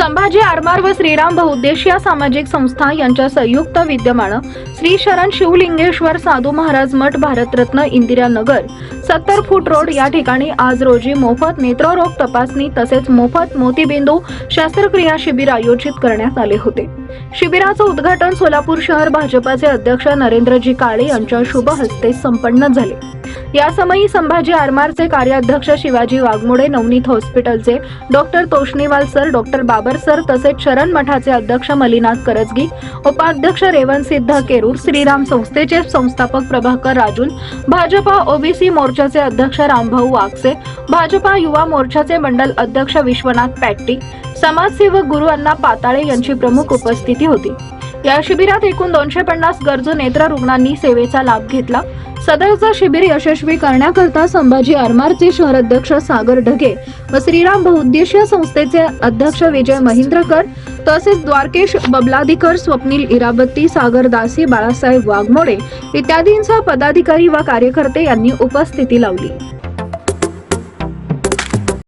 संभाजी आरमार व श्रीराम बहुउद्देशीय सामाजिक संस्था यांच्या संयुक्त विद्यमानं श्री शरण शिवलिंगेश्वर साधू महाराज मठ भारतरत्न इंदिरा नगर सत्तर फूट रोड या ठिकाणी आज रोजी मोफत नेत्ररोग तपासणी तसेच मोफत मोतीबिंदू शस्त्रक्रिया शिबिर आयोजित करण्यात आले होते. शिबिराचं उद्घाटन सोलापूर शहर भाजपाचे अध्यक्ष नरेंद्रजी काळे यांच्या शुभ हस्ते संपन्न झाले. यासमयी संभाजी आरमारचे कार्याध्यक्ष शिवाजी वाघमोडे नवनीत हॉस्पिटलचे doctor Toshniwal sir doctor Babar sir तसेच शरण मठाचे अध्यक्ष मलिनाथ करजगी उपाध्यक्ष रेवन सिद्ध केरूर श्रीराम संस्थेचे संस्थापक प्रभाकर राजून भाजपा ओबीसी मोर्चाचे अध्यक्ष रामभाऊ वागसे भाजपा युवा मोर्चाचे मंडल अध्यक्ष विश्वनाथ पॅट्टी समाजसेवक गुरु अण्णा पाताळे यांची प्रमुख उपस्थिती होती. या शिबिरात एकूण दोनशे पन्नास गरजू नेत्र रुग्णांनी सेवेचा लाभ घेतला. सदरचं शिबिर यशस्वी करण्याकरता संभाजी आरमारचे शहर अध्यक्ष सागर ढगे व श्रीराम बहुउद्देशीय संस्थेचे अध्यक्ष विजय महिंद्रकर तसेच द्वारकेश बबलाधिकर स्वप्नील इराबत्ती सागर दासी बाळासाहेब वाघमोडे इत्यादींसह पदाधिकारी व कार्यकर्ते यांनी उपस्थिती लावली.